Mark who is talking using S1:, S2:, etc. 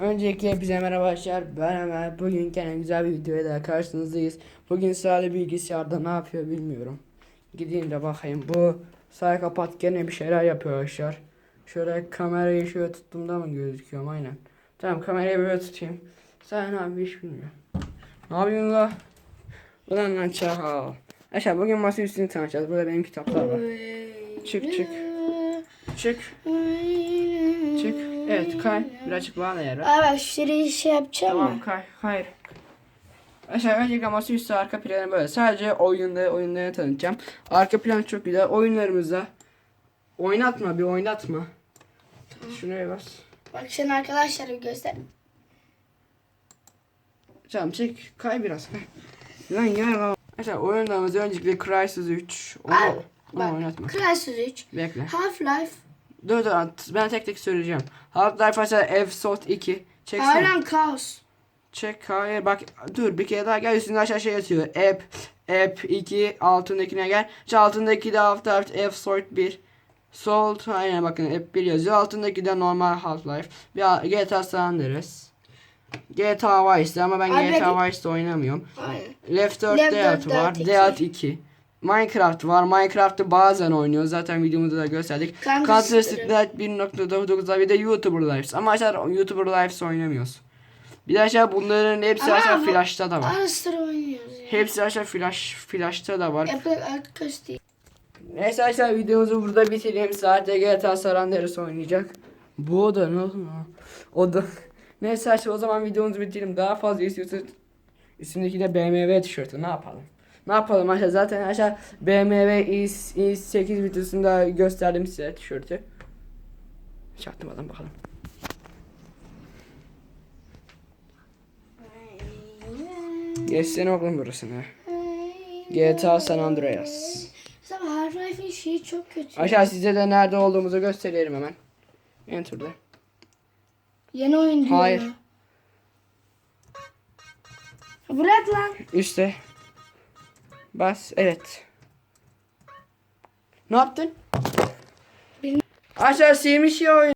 S1: Öncelikle hepinize merhaba arkadaşlar. Ben Ömer. Bugün gene güzel bir videoya daha karşınızdayız. Bugün Salih bilgisayarda ne yapıyor bilmiyorum. Gideyim de bakayım. Bu Salih kapat gene bir şeyler yapıyor arkadaşlar. Şöyle kamerayı şöyle tuttuğumda mı gözüküyorum aynen. Tamam kamerayı böyle tutayım. Sen ne yapıyor hiç bilmiyorum. Ne yapıyorsun la? Ulan lan çakal. Arkadaşlar bugün masa üstünü tanıtacağız. Burada benim kitaplar var. Çık çık. Çık. Çık. Evet kay. Birazcık bağla yere.
S2: Aa bak şurayı şey yapacağım
S1: Tamam
S2: mı?
S1: kay. Hayır. Aşağı öncelikle masaüstü arka planı böyle. Sadece oyunda oyunları tanıtacağım. Arka plan çok güzel. Oyunlarımızda oynatma bir oynatma. Şuraya bas.
S2: Bak sen arkadaşlara göster.
S1: Tamam çek. Kay biraz kay. Lan yer lan. Aşağı oyunlarımızda öncelikle Crysis 3. Onu,
S2: Abi,
S1: onu
S2: bak.
S1: oynatma.
S2: Crysis 3,
S1: Bekle.
S2: Half-Life,
S1: Dur dur ben tek tek söyleyeceğim. Half-Life aşağı F-Sot 2. Çeksene.
S2: Halen Chaos.
S1: Çek hayır bak dur bir kere daha gel üstünde aşağı şey yazıyor. App App 2 altındakine gel. Şu altındaki de Half Life F Sort 1. Salt aynen bakın App 1 yazıyor. Altındaki de normal Half-Life. Bir GTA San Andreas. GTA Vice ama ben
S2: Abi
S1: GTA Vice'de oynamıyorum.
S2: Aynen.
S1: Left 4
S2: Left
S1: Dead
S2: 4
S1: var.
S2: Dead
S1: Dead 2. Minecraft var. Minecraft'ı bazen oynuyoruz. Zaten videomuzda da gösterdik.
S2: Counter Strike.
S1: Strike 1.9'da bir de YouTuber Lives. Ama aşağı YouTuber Lives oynamıyoruz. Bir de aşağı bunların hepsi
S2: Ama
S1: aşağı flash'ta da var.
S2: Ara sıra oynuyoruz ya.
S1: Hepsi aşağı flash flash'ta da var.
S2: Apple arkadaş değil.
S1: Neyse arkadaşlar videomuzu burada bitirelim. Sadece GTA San Andreas oynayacak. Bu oda ne oldu lan? Oda. Neyse arkadaşlar o zaman videomuzu bitirelim. Daha fazla istiyorsanız üstündeki de BMW tişörtü ne yapalım? Ne yapalım aşağı zaten aşağı BMW i, i8 videosunda gösterdim size tişörtü. Çaktırmadan bakalım. Geçsene oğlum burasını. GTA San Andreas.
S2: Mesela Half-Life'in şeyi çok kötü.
S1: Aşağı size de nerede olduğumuzu gösterelim hemen. Enter'da.
S2: Yeni oyun diyor.
S1: Hayır.
S2: Bırak lan.
S1: Üste. Bas. Evet. Ne yaptın?
S2: Bilmiyorum.
S1: Aşağı silmiş ya oyun.